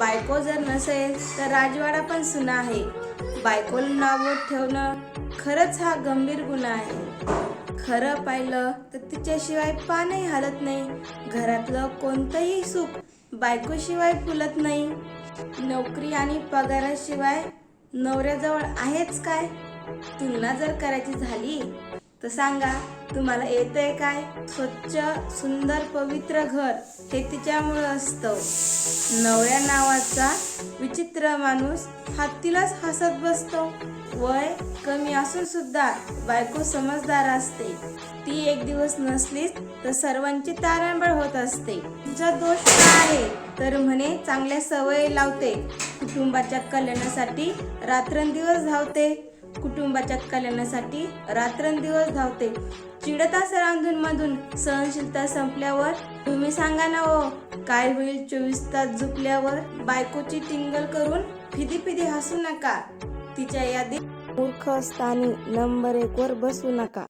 बायको जर नसेल तर राजवाडा पण सुना आहे. बायकोला नाव ठेवणं खरंच हा गंभीर गुन्हा आहे. खरं पाहिलं तर तिच्याशिवाय पानही हलत नाही. घरातलं कोणतंही सुख बायकोशिवाय फुलत नाही. नोकरी आणि पगाराशिवाय नवऱ्याजवळ आहेच काय? तुलना जर करायची झाली तर सांगा तुम्हाला येतंय काय? स्वच्छ सुंदर पवित्र घर हे तिच्यामुळं असतं. नवऱ्या नावाचा विचित्र माणूस हत्तीलाच हसत बसतो. वय कमी असून सुद्धा बायको समजदार असते. ती एक दिवस नसलीच तर सर्वांची तारांबळ होत असते. तुझा दोष काय आहे? तर म्हणे चांगल्या सवयी लावते. कुटुंबाच्या कल्याणासाठी रात्रंदिवस धावते. कुटुंबाच्या कल्याणासाठी रात्रंदिवस धावते. चिडत असेल मधून सहनशीलता संपल्यावर तुम्ही सांगा ना हो काय होईल चोवीस तास झुकल्यावर बायकोची टिंगल करून फिदी फिदी हसू नका. तिच्या यादीत मूर्ख असताना नंबर एक वर बसू नका.